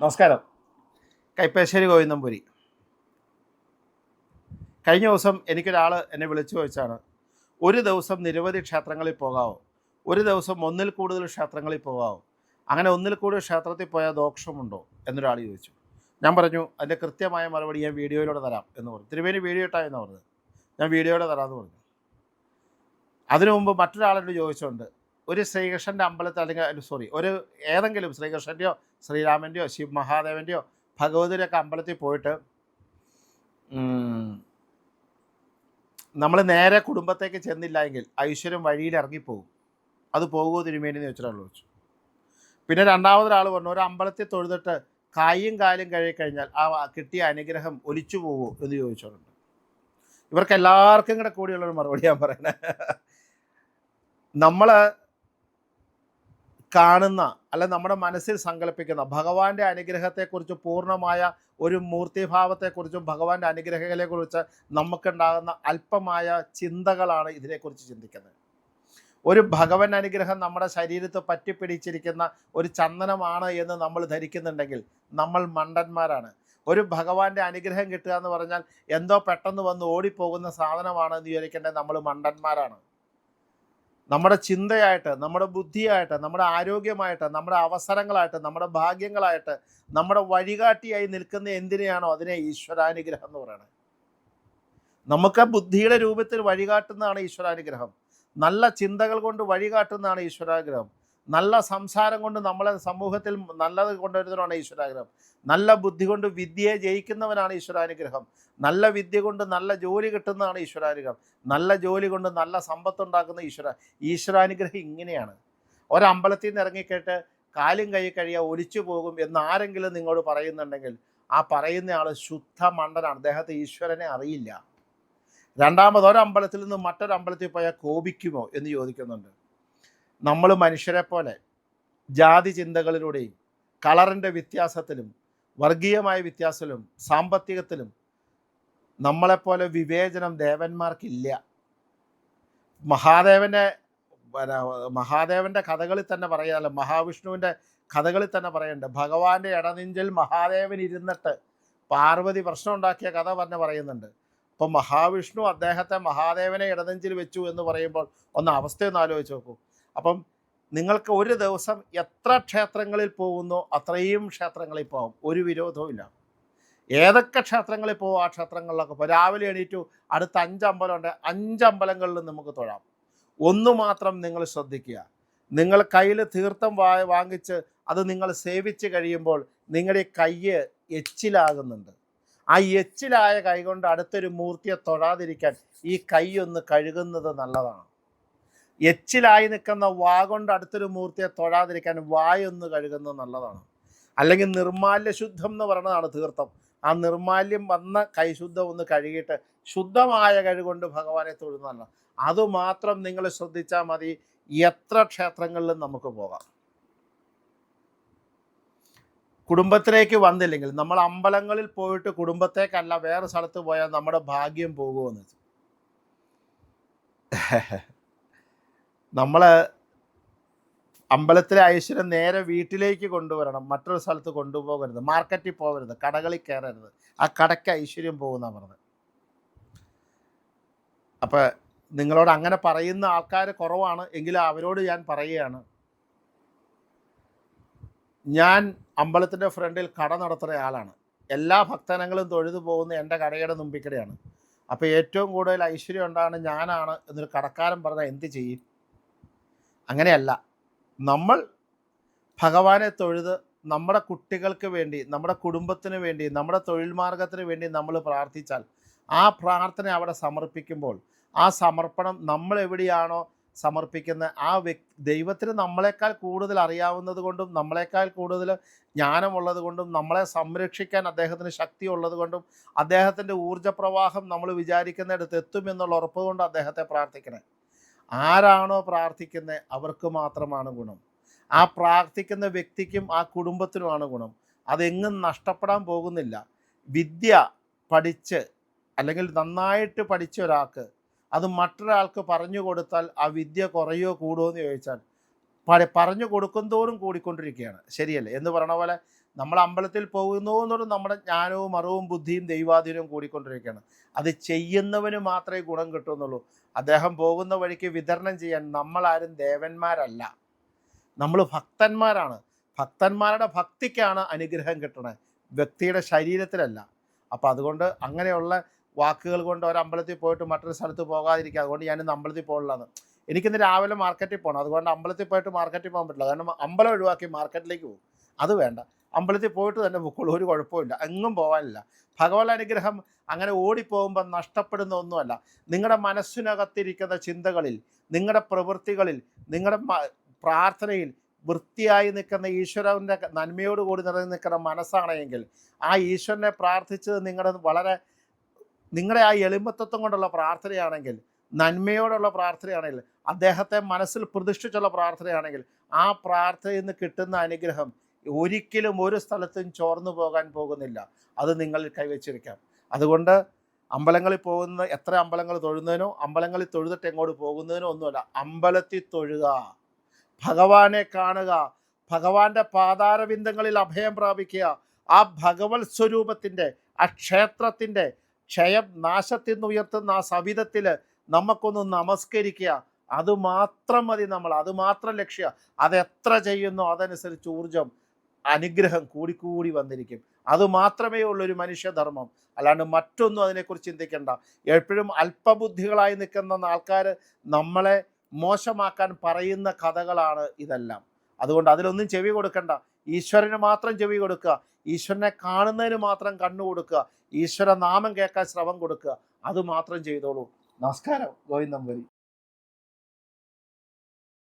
നമസ്കാരം. കൈപ്പേശ്ശേരി ഗോവിന്ദംപുരി. കഴിഞ്ഞ ദിവസം എനിക്കൊരാൾ എന്നെ വിളിച്ചു ചോദിച്ചാണ് ഒരു ദിവസം നിരവധി ക്ഷേത്രങ്ങളിൽ പോകാവോ? ഒരു ദിവസം ഒന്നിൽ കൂടുതൽ ക്ഷേത്രങ്ങളിൽ പോകാവോ? അങ്ങനെ ഒന്നിൽ കൂടുതൽ ക്ഷേത്രത്തിൽ പോയാൽ ദോഷമുണ്ടോ? എന്നൊരാൾ ചോദിച്ചു. ഞാൻ പറഞ്ഞു അതിന്റെ കൃത്യമായ മറുപടി ഞാൻ വീഡിയോയിലൂടെ തരാം എന്ന് പറഞ്ഞു. തിരുവേനി വീഡിയോ ഇട്ടാ എന്ന് പറഞ്ഞത്? ഞാൻ വീഡിയോയിലൂടെ തരാമെന്ന് പറഞ്ഞു. അതിനു മുമ്പ് മറ്റൊരാളോട് ചോദിച്ചുകൊണ്ട് ഒരു ശ്രീകൃഷ്ണന്റെ അമ്പലത്തിൽ അല്ലെങ്കിൽ സോറി ഒരു ഏതെങ്കിലും ശ്രീകൃഷ്ണന്റെയോ ശ്രീരാമന്റെയോ ശിവ മഹാദേവന്റെയോ ഭഗവതിയുടെയൊക്കെ അമ്പലത്തിൽ പോയിട്ട് നമ്മൾ നേരെ കുടുംബത്തേക്ക് ചെന്നില്ല എങ്കിൽ ഐശ്വര്യം വഴിയിൽ ഇറങ്ങിപ്പോകും. അത് പോകുമോ തിരുമേനി എന്ന് വെച്ചിട്ടാണ് ചോദിച്ചു. പിന്നെ രണ്ടാമതൊരാൾ പറഞ്ഞു ഒരു അമ്പലത്തിൽ തൊഴുതിട്ട് കായും കാലും കഴുകിക്കഴിഞ്ഞാൽ ആ കിട്ടിയ അനുഗ്രഹം ഒലിച്ചു പോകുമോ എന്ന് ചോദിച്ചിട്ടുണ്ട് ഇവർക്ക് എല്ലാവർക്കും കൂടെ കൂടിയുള്ളൊരു മറുപടി ഞാൻ പറയണേ. നമ്മൾ കാണുന്ന അല്ല നമ്മുടെ മനസ്സിൽ സങ്കല്പിക്കുന്ന ഭഗവാന്റെ അനുഗ്രഹത്തെക്കുറിച്ച് പൂർണമായ ഒരു മൂർത്തിഭാവത്തെക്കുറിച്ചും ഭഗവാന്റെ അനുഗ്രഹങ്ങളെക്കുറിച്ച് നമുക്കുണ്ടാകുന്ന അല്പമായ ചിന്തകളാണ് ഇതിനെക്കുറിച്ച് ചിന്തിക്കുന്നത്. ഒരു ഭഗവൻ അനുഗ്രഹം നമ്മുടെ ശരീരത്ത് പറ്റിപ്പിടിച്ചിരിക്കുന്ന ഒരു ചന്ദനമാണ് എന്ന് നമ്മൾ ധരിക്കുന്നുണ്ടെങ്കിൽ നമ്മൾ മണ്ടന്മാരാണ്. ഒരു ഭഗവാന്റെ അനുഗ്രഹം കിട്ടുക എന്ന് പറഞ്ഞാൽ എന്തോ പെട്ടെന്ന് വന്ന് ഓടിപ്പോകുന്ന സാധനമാണ് എന്ന് വിചാരിക്കേണ്ടത് നമ്മൾ മണ്ടന്മാരാണ്. നമ്മുടെ ചിന്തയായിട്ട് നമ്മുടെ ബുദ്ധിയായിട്ട് നമ്മുടെ ആരോഗ്യമായിട്ട് നമ്മുടെ അവസരങ്ങളായിട്ട് നമ്മുടെ ഭാഗ്യങ്ങളായിട്ട് നമ്മുടെ വഴികാട്ടിയായി നിൽക്കുന്ന എന്തിനെയാണോ അതിനെ ഈശ്വരാനുഗ്രഹം എന്ന് പറയുന്നത് നമുക്ക് ബുദ്ധിയുടെ രൂപത്തിൽ വഴികാട്ടുന്നതാണ് ഈശ്വരാനുഗ്രഹം. നല്ല ചിന്തകൾ കൊണ്ട് വഴികാട്ടുന്നതാണ് ഈശ്വരാഗ്രഹം നല്ല സംസാരം കൊണ്ട് നമ്മളെ സമൂഹത്തിൽ നല്ലത് കൊണ്ടുവരുന്നവരാണ് ഈശ്വരാനുഗ്രഹം നല്ല ബുദ്ധി കൊണ്ട് വിദ്യയെ ജയിക്കുന്നവനാണ് ഈശ്വരാനുഗ്രഹം. നല്ല വിദ്യ കൊണ്ട് നല്ല ജോലി കിട്ടുന്നതാണ് ഈശ്വരാനുഗ്രഹം. നല്ല ജോലി കൊണ്ട് നല്ല സമ്പത്തുണ്ടാക്കുന്ന ഈശ്വര ഈശ്വരാനുഗ്രഹം ഇങ്ങനെയാണ്. ഒരമ്പലത്തിൽ നിന്ന് ഇറങ്ങിക്കേട്ട് കാലും കൈ കഴിയാ ഒലിച്ചു പോകും എന്ന് ആരെങ്കിലും നിങ്ങളോട് പറയുന്നുണ്ടെങ്കിൽ ആ പറയുന്ന ആൾ ശുദ്ധ മണ്ടനാണ് അദ്ദേഹത്തെ ഈശ്വരനെ അറിയില്ല. രണ്ടാമത് ഒരമ്പലത്തിൽ നിന്ന് മറ്റൊരമ്പലത്തിൽ പോയാൽ കോപിക്കുമോ എന്ന് ചോദിക്കുന്നുണ്ട്. നമ്മൾ മനുഷ്യരെ പോലെ ജാതി ചിന്തകളിലൂടെയും കളറിന്റെ വ്യത്യാസത്തിലും വർഗീയമായ വ്യത്യാസത്തിലും സാമ്പത്തികത്തിലും നമ്മളെപ്പോലെ വിവേചനം ദേവന്മാർക്കില്ല. മഹാദേവന്റെ മഹാദേവന്റെ കഥകളിൽ തന്നെ പറയാമല്ലോ മഹാവിഷ്ണുവിന്റെ കഥകളിൽ തന്നെ പറയുന്നുണ്ട് ഭഗവാന്റെ ഇടനെഞ്ചിൽ മഹാദേവൻ ഇരുന്നിട്ട് പാർവതി പ്രശ്നം ഉണ്ടാക്കിയ കഥ പറഞ്ഞ് പറയുന്നുണ്ട്. അപ്പം മഹാവിഷ്ണു അദ്ദേഹത്തെ മഹാദേവനെ ഇടനെഞ്ചിൽ വെച്ചു എന്ന് പറയുമ്പോൾ ഒന്ന് അവസ്ഥയൊന്ന് ആലോചിച്ച് നോക്കൂ. അപ്പം നിങ്ങൾക്ക് ഒരു ദിവസം എത്ര ക്ഷേത്രങ്ങളിൽ പോകുന്നോ അത്രയും ക്ഷേത്രങ്ങളിൽ പോകും. ഒരു വിരോധവും ഇല്ല. ഏതൊക്കെ ക്ഷേത്രങ്ങളിൽ പോകും ആ ക്ഷേത്രങ്ങളിലൊക്കെ പോകും. രാവിലെ എണീറ്റു അടുത്ത അഞ്ച് അമ്പലമുണ്ട് അഞ്ച് അമ്പലങ്ങളിൽ നമുക്ക് തൊഴാം. ഒന്ന് മാത്രം നിങ്ങൾ ശ്രദ്ധിക്കുക. നിങ്ങൾ കയ്യിൽ തീർത്ഥം വാ വാങ്ങിച്ച് അത് നിങ്ങൾ സേവിച്ച് കഴിയുമ്പോൾ നിങ്ങളുടെ കയ്യ് എച്ചിലാകുന്നുണ്ട്. ആ എച്ചിലായ കൈ കൊണ്ട് അടുത്തൊരു മൂർത്തിയെ തൊഴാതിരിക്കാൻ ഈ കൈ ഒന്ന് കഴുകുന്നത് നല്ലതാണ്. എച്ചിലായി നിൽക്കുന്ന വാ കൊണ്ട് അടുത്തൊരു മൂർത്തിയെ തൊഴാതിരിക്കാൻ വായൊന്ന് കഴുകുന്നത് നല്ലതാണ്. അല്ലെങ്കിൽ നിർമാല്യ ശുദ്ധം എന്ന് പറയുന്നതാണ് തീർത്ഥം. ആ നിർമാല്യം വന്ന കൈശുദ്ധം ഒന്ന് കഴുകിയിട്ട് ശുദ്ധമായ കഴുകൊണ്ട് ഭഗവാനെ തൊഴുന്നതല്ല അതുമാത്രം നിങ്ങൾ ശ്രദ്ധിച്ചാൽ മതി. എത്ര ക്ഷേത്രങ്ങളിലും നമുക്ക് പോകാം. കുടുംബത്തിലേക്ക് വന്നില്ലെങ്കിൽ നമ്മൾ അമ്പലങ്ങളിൽ പോയിട്ട് കുടുംബത്തേക്കല്ല വേറെ സ്ഥലത്ത് പോയാൽ നമ്മുടെ ഭാഗ്യം പോകുമെന്ന് വെച്ചു. നമ്മൾ അമ്പലത്തിലെ ഐശ്വര്യം നേരെ വീട്ടിലേക്ക് കൊണ്ടുവരണം. മറ്റൊരു സ്ഥലത്ത് കൊണ്ടുപോകരുത്. മാർക്കറ്റിൽ പോകരുത്. കടകളിൽ കയറരുത്. ആ കടയ്ക്ക് ഐശ്വര്യം പോകുന്ന പറഞ്ഞത്. അപ്പോൾ നിങ്ങളോട് അങ്ങനെ പറയുന്ന ആൾക്കാർ കുറവാണ്. എങ്കിലും അവരോട് ഞാൻ പറയുകയാണ്. ഞാൻ അമ്പലത്തിന്റെ ഫ്രണ്ടിൽ കട നടത്തുന്ന ആളാണ്. എല്ലാ ഭക്തനങ്ങളും തൊഴുതു പോകുന്ന എന്റെ കടയുടെ മുമ്പിക്കടയാണ് അപ്പോൾ ഏറ്റവും കൂടുതൽ ഐശ്വര്യം ഉണ്ടാകുന്ന ഞാനാണ് എന്നൊരു കടക്കാരൻ പറഞ്ഞാൽ എന്ത് ചെയ്യും? അങ്ങനെയല്ല. നമ്മൾ ഭഗവാനെ തൊഴുത് നമ്മുടെ കുട്ടികൾക്ക് വേണ്ടി നമ്മുടെ കുടുംബത്തിന് വേണ്ടി നമ്മുടെ തൊഴിൽ മാർഗത്തിന് വേണ്ടി നമ്മൾ പ്രാർത്ഥിച്ചാൽ ആ പ്രാർത്ഥന അവിടെ സമർപ്പിക്കുമ്പോൾ ആ സമർപ്പണം നമ്മൾ എവിടെയാണോ സമർപ്പിക്കുന്ന ആ വ്യക് ദൈവത്തിന് നമ്മളെക്കാൾ കൂടുതൽ അറിയാവുന്നത് കൊണ്ടും നമ്മളെക്കാൾ കൂടുതൽ ജ്ഞാനമുള്ളത് കൊണ്ടും നമ്മളെ സംരക്ഷിക്കാൻ അദ്ദേഹത്തിന് ശക്തി ഉള്ളത് കൊണ്ടും അദ്ദേഹത്തിന്റെ ഊർജപ്രവാഹം നമ്മൾ വിചാരിക്കുന്നിടത്ത് എത്തുമെന്നുള്ള ഉറപ്പ് കൊണ്ട് അദ്ദേഹത്തെ പ്രാർത്ഥിക്കണേ. ആരാണോ പ്രാർത്ഥിക്കുന്നത് അവർക്ക് മാത്രമാണ് ഗുണം. ആ പ്രാർത്ഥിക്കുന്ന വ്യക്തിക്കും ആ കുടുംബത്തിനുമാണ് ഗുണം. അതെങ്ങും നഷ്ടപ്പെടാൻ പോകുന്നില്ല. വിദ്യ പഠിച്ച് അല്ലെങ്കിൽ നന്നായിട്ട് പഠിച്ച ഒരാൾക്ക് അത് മറ്റൊരാൾക്ക് പറഞ്ഞു കൊടുത്താൽ ആ വിദ്യ കുറയോ കൂടുമോ എന്ന് ചോദിച്ചാൽ പറഞ്ഞു കൊടുക്കും തോറും കൂടിക്കൊണ്ടിരിക്കുകയാണ്. ശരിയല്ലേ? എന്ന് പറയണ പോലെ നമ്മൾ അമ്പലത്തിൽ പോകുന്നതോറും നമ്മുടെ ജ്ഞാനവും അറിവും ബുദ്ധിയും ദൈവാധീനവും കൂടിക്കൊണ്ടിരിക്കുകയാണ്. അത് ചെയ്യുന്നവന് മാത്രമേ ഗുണം കിട്ടുന്നുള്ളൂ. അദ്ദേഹം പോകുന്ന വഴിക്ക് വിതരണം ചെയ്യാൻ നമ്മളാരും ദേവന്മാരല്ല. നമ്മൾ ഭക്തന്മാരാണ്. ഭക്തന്മാരുടെ ഭക്തിക്കാണ് അനുഗ്രഹം കിട്ടണേ. വ്യക്തിയുടെ ശരീരത്തിലല്ല. അപ്പം അതുകൊണ്ട് അങ്ങനെയുള്ള വാക്കുകൾ കൊണ്ട് ഒരു അമ്പലത്തിൽ പോയിട്ട് മറ്റൊരു സ്ഥലത്ത് പോകാതിരിക്കുക. അതുകൊണ്ട് ഞാനിന്ന് അമ്പലത്തിൽ പോകണില്ലെന്ന്. എനിക്കിന്ന് രാവിലെ മാർക്കറ്റിൽ പോകണം അതുകൊണ്ട് അമ്പലത്തിൽ പോയിട്ട് മാർക്കറ്റിൽ പോകാൻ പറ്റില്ല. കാരണം അമ്പലം ഒഴിവാക്കി മാർക്കറ്റിലേക്ക് പോകും. അത് വേണ്ട. അമ്പലത്തിൽ പോയിട്ട് തന്നെ പൊക്കോളൂ ഒരു കുഴപ്പമില്ല എങ്ങും പോകാനില്ല ഭഗവത് അനുഗ്രഹം അങ്ങനെ ഓടിപ്പോകുമ്പോൾ നഷ്ടപ്പെടുന്ന ഒന്നുമല്ല. നിങ്ങളുടെ മനസ്സിനകത്തിരിക്കുന്ന ചിന്തകളിൽ നിങ്ങളുടെ പ്രവൃത്തികളിൽ നിങ്ങളുടെ പ്രാർത്ഥനയിൽ വൃത്തിയായി നിൽക്കുന്ന ഈശ്വരന്റെ നന്മയോടുകൂടി നിറഞ്ഞു നിൽക്കുന്ന മനസ്സാണെങ്കിൽ ആ ഈശ്വരനെ പ്രാർത്ഥിച്ചത് നിങ്ങളുടെ വളരെ നിങ്ങളുടെ ആ എളിമത്വത്വം കൊണ്ടുള്ള പ്രാർത്ഥനയാണെങ്കിൽ നന്മയോടുള്ള പ്രാർത്ഥനയാണെങ്കിൽ അദ്ദേഹത്തെ മനസ്സിൽ പ്രതിഷ്ഠിച്ചുള്ള പ്രാർത്ഥനയാണെങ്കിൽ ആ പ്രാർത്ഥനയിൽ നിന്ന് കിട്ടുന്ന അനുഗ്രഹം ഒരിക്കലും ഒരു സ്ഥലത്തും ചോർന്നു പോകാൻ പോകുന്നില്ല. അത് നിങ്ങളിൽ കൈവച്ചിരിക്കാം. അതുകൊണ്ട് അമ്പലങ്ങളിൽ പോകുന്ന എത്ര അമ്പലങ്ങൾ തൊഴുന്നതിനോ അമ്പലങ്ങളിൽ തൊഴുതിട്ട് എങ്ങോട്ട് പോകുന്നതിനോ ഒന്നുമല്ല അമ്പലത്തിൽ തൊഴുക. ഭഗവാനെ കാണുക. ഭഗവാന്റെ പാതാരവിന്ദങ്ങളിൽ അഭയം പ്രാപിക്കുക. ആ ഭഗവത് സ്വരൂപത്തിന്റെ ആ ക്ഷേത്രത്തിന്റെ ക്ഷയം നാശത്തിൽ നിന്ന് ഉയർത്തുന്ന ആ സവിധത്തിൽ നമുക്കൊന്ന് നമസ്കരിക്കുക. അത് മാത്രം മതി നമ്മൾ. അത് മാത്രം ലക്ഷ്യ. അത് എത്ര ചെയ്യുന്നോ അതനുസരിച്ച് ഊർജം അനുഗ്രഹം കൂടിക്കൂടി വന്നിരിക്കും. അത് മാത്രമേ ഉള്ളൂ ഒരു മനുഷ്യധർമ്മം. അല്ലാണ്ട് മറ്റൊന്നും അതിനെക്കുറിച്ച് ചിന്തിക്കേണ്ട. എപ്പോഴും അല്പബുദ്ധികളായി നിൽക്കുന്ന ആൾക്കാർ നമ്മളെ മോശമാക്കാൻ പറയുന്ന കഥകളാണ് ഇതെല്ലാം. അതുകൊണ്ട് അതിലൊന്നും ചെവി കൊടുക്കണ്ട. ഈശ്വരന് മാത്രം ചെവി കൊടുക്കുക. ഈശ്വരനെ കാണുന്നതിന് മാത്രം കണ്ണു കൊടുക്കുക. ഈശ്വര നാമം കേൾക്കാൻ ശ്രമം കൊടുക്കുക. അത് മാത്രം ചെയ്തോളൂ. നമസ്കാരം ഗോവിന്ദം വരി